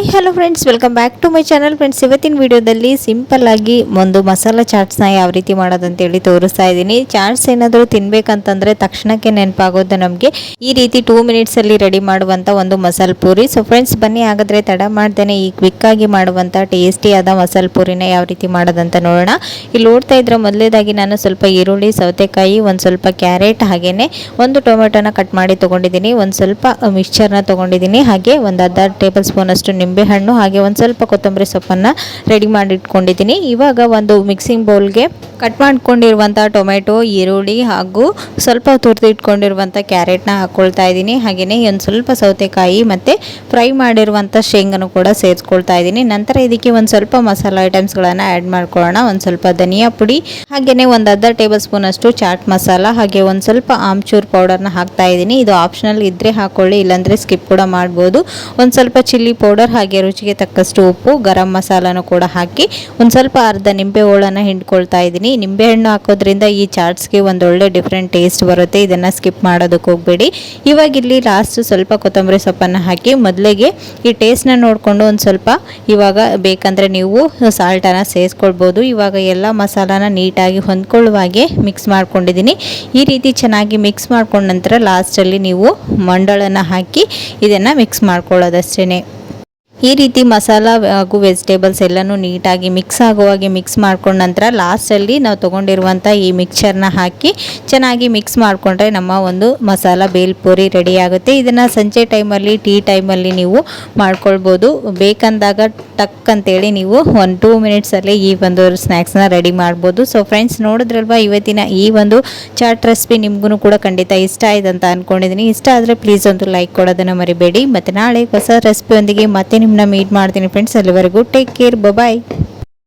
Hi hello friends welcome back to my channel friends ಇವತ್ತಿನ ವಿಡಿಯೋದಲ್ಲಿ simple ಆಗಿ ಒಂದು ಮಸಾಲ ಚಾಟ್ಸ್ನ ಯಾವ ರೀತಿ ಮಾಡೋದಂತೇಳಿ ತೋರಿಸ್ತಾ ಇದ್ದೀನಿ. ಚಾಟ್ಸ್ ಏನಾದರೂ ತಿನ್ಬೇಕಂತಂದ್ರೆ ತಕ್ಷಣಕ್ಕೆ ನೆನಪಾಗೋದು ನಮಗೆ ಈ ರೀತಿ ಟೂ ಮಿನಿಟ್ಸಲ್ಲಿ ರೆಡಿ ಮಾಡುವಂಥ ಒಂದು ಮಸಾಲ ಪೂರಿ. ಸೊ ಫ್ರೆಂಡ್ಸ್ ಬನ್ನಿ, ಹಾಗಾದರೆ ತಡ ಮಾಡ್ದೇನೆ ಈ ಕ್ವಿಕ್ಕಾಗಿ ಮಾಡುವಂಥ ಟೇಸ್ಟಿಯಾದ ಮಸಾಲ ಪೂರಿನ ಯಾವ ರೀತಿ ಮಾಡೋದಂತ ನೋಡೋಣ. ಇಲ್ಲಿ ನೋಡ್ತಾ ಇದ್ರೆ ಮೊದಲೇದಾಗಿ ನಾನು ಸ್ವಲ್ಪ ಈರುಳ್ಳಿ, ಸೌತೆಕಾಯಿ, ಒಂದು ಸ್ವಲ್ಪ ಕ್ಯಾರೆಟ್ ಹಾಗೆಯೇ ಒಂದು ಟೊಮೆಟೊನ ಕಟ್ ಮಾಡಿ ತೊಗೊಂಡಿದ್ದೀನಿ. ಒಂದು ಸ್ವಲ್ಪ ಮಿಕ್ಸ್ಚರ್ನ ತೊಗೊಂಡಿದ್ದೀನಿ. ಹಾಗೆ ಒಂದು ಅರ್ಧ ಟೇಬಲ್ ಸ್ಪೂನ್ ಅಷ್ಟು ನಿಂಬೆಹಣ್ಣು ಹಾಗೆ ಒಂದು ಸ್ವಲ್ಪ ಕೊತ್ತಂಬರಿ ಸೊಪ್ಪನ್ನು ರೆಡಿ ಮಾಡಿ ಇಟ್ಕೊಂಡಿದ್ದೀನಿ ಇವಾಗ ಒಂದು ಮಿಕ್ಸಿಂಗ್ ಬೌಲ್ಗೆ ಕಟ್ ಮಾಡ್ಕೊಂಡಿರುವಂಥ ಟೊಮೆಟೊ, ಈರುಳ್ಳಿ ಹಾಗೂ ಸ್ವಲ್ಪ ತುರಿದು ಇಟ್ಕೊಂಡಿರುವಂಥ ಕ್ಯಾರೆಟ್ನ ಹಾಕ್ಕೊಳ್ತಾ ಇದ್ದೀನಿ. ಹಾಗೆಯೇ ಒಂದು ಸ್ವಲ್ಪ ಸೌತೆಕಾಯಿ ಮತ್ತು ಫ್ರೈ ಮಾಡಿರುವಂಥ ಶೇಂಗನು ಕೂಡ ಸೇರಿಸ್ಕೊಳ್ತಾ ಇದ್ದೀನಿ. ನಂತರ ಇದಕ್ಕೆ ಒಂದು ಸ್ವಲ್ಪ ಮಸಾಲ ಐಟಮ್ಸ್ಗಳನ್ನು ಆ್ಯಡ್ ಮಾಡ್ಕೊಳ್ಳೋಣ. ಒಂದು ಸ್ವಲ್ಪ ಧನಿಯಾ ಪುಡಿ ಹಾಗೆಯೇ ಒಂದು ಅರ್ಧ ಟೇಬಲ್ ಸ್ಪೂನ್ ಅಷ್ಟು ಚಾಟ್ ಮಸಾಲ ಹಾಗೆ ಒಂದು ಸ್ವಲ್ಪ ಆಮ್ಚೂರ್ ಪೌಡರ್ನ ಹಾಕ್ತಾ ಇದ್ದೀನಿ. ಇದು ಆಪ್ಷನಲ್ ಇದ್ದರೆ ಹಾಕ್ಕೊಳ್ಳಿ ಇಲ್ಲಾಂದರೆ ಸ್ಕಿಪ್ ಕೂಡ ಮಾಡ್ಬೋದು. ಒಂದು ಸ್ವಲ್ಪ ಚಿಲ್ಲಿ ಪೌಡರ್ ಹಾಗೆ ರುಚಿಗೆ ತಕ್ಕಷ್ಟು ಉಪ್ಪು, ಗರಂ ಮಸಾಲನೂ ಕೂಡ ಹಾಕಿ ಒಂದು ಸ್ವಲ್ಪ ಅರ್ಧ ನಿಂಬೆ ಹೋಳನ್ನು ಹಿಂಡ್ಕೊಳ್ತಾ ಇದ್ದೀನಿ. ನಿಂಬೆಹಣ್ಣು ಹಾಕೋದ್ರಿಂದ ಈ ಚಾಟ್ಸ್ಗೆ ಒಂದು ಒಳ್ಳೆ ಡಿಫ್ರೆಂಟ್ ಟೇಸ್ಟ್ ಬರುತ್ತೆ. ಇದನ್ನು ಸ್ಕಿಪ್ ಮಾಡೋದಕ್ಕೆ ಹೋಗಬೇಡಿ. ಇವಾಗ ಇಲ್ಲಿ ಲಾಸ್ಟ್ ಸ್ವಲ್ಪ ಕೊತ್ತಂಬರಿ ಸೊಪ್ಪನ್ನು ಹಾಕಿ ಮೊದಲಿಗೆ ಈ ಟೇಸ್ಟ್ನ ನೋಡಿಕೊಂಡು ಒಂದು ಸ್ವಲ್ಪ ಇವಾಗ ಬೇಕಂದರೆ ನೀವು ಸಾಲ್ಟನ್ನು ಸೇರಿಸ್ಕೊಳ್ಬೋದು ಇವಾಗ ಎಲ್ಲ ಮಸಾಲಾನ ನೀಟಾಗಿ ಹೊಂದ್ಕೊಳ್ಳುವ ಹಾಗೆ ಮಿಕ್ಸ್ ಮಾಡ್ಕೊಂಡಿದ್ದೀನಿ. ಈ ರೀತಿ ಚೆನ್ನಾಗಿ ಮಿಕ್ಸ್ ಮಾಡ್ಕೊಂಡ ನಂತರ ಲಾಸ್ಟಲ್ಲಿ ನೀವು ಮಂಡಳನ್ನು ಹಾಕಿ ಇದನ್ನು ಮಿಕ್ಸ್ ಮಾಡ್ಕೊಳ್ಳೋದಷ್ಟೇ ಈ ರೀತಿ ಮಸಾಲ ಹಾಗೂ ವೆಜಿಟೇಬಲ್ಸ್ ಎಲ್ಲನೂ ನೀಟಾಗಿ ಮಿಕ್ಸ್ ಆಗುವಾಗೆ ಮಿಕ್ಸ್ ಮಾಡ್ಕೊಂಡ ನಂತರ ಲಾಸ್ಟಲ್ಲಿ ನಾವು ತೊಗೊಂಡಿರುವಂಥ ಈ ಮಿಕ್ಸರ್ನ ಹಾಕಿ ಚೆನ್ನಾಗಿ ಮಿಕ್ಸ್ ಮಾಡಿಕೊಂಡ್ರೆ ನಮ್ಮ ಒಂದು ಮಸಾಲ ಬೇಲ್ಪುರಿ ರೆಡಿ ಆಗುತ್ತೆ. ಇದನ್ನು ಸಂಜೆ ಟೈಮಲ್ಲಿ, ಟೀ ಟೈಮಲ್ಲಿ ನೀವು ಮಾಡ್ಕೊಳ್ಬೋದು. ಬೇಕಂದಾಗ ಟಕ್ ಅಂತೇಳಿ ನೀವು ಒಂದು ಟೂ ಮಿನಿಟ್ಸಲ್ಲಿ ಈ ಒಂದು ಸ್ನ್ಯಾಕ್ಸ್ನ ರೆಡಿ ಮಾಡ್ಬೋದು. ಸೊ ಫ್ರೆಂಡ್ಸ್ ನೋಡಿದ್ರಲ್ವ ಇವತ್ತಿನ ಈ ಒಂದು ಚಾಟ್ ರೆಸಿಪಿ ನಿಮಗೂ ಕೂಡ ಖಂಡಿತ ಇಷ್ಟ ಆಯ್ತು ಅಂತ ಅಂದ್ಕೊಂಡಿದ್ದೀನಿ ಇಷ್ಟ ಆದರೆ ಪ್ಲೀಸ್ ಒಂದು ಲೈಕ್ ಕೊಡೋದನ್ನು ಮರಿಬೇಡಿ. ಮತ್ತು ನಾಳೆ ಹೊಸ ರೆಸಿಪಿಯೊಂದಿಗೆ ಮತ್ತೆ ನಿಮ್ಮನ್ನ ಮೀಟ್ ಮಾಡ್ತೀನಿ ಫ್ರೆಂಡ್ಸ್ ಅಲ್ಲಿವರೆಗೂ ಟೇಕ್ ಕೇರ್ ಬಾಯ್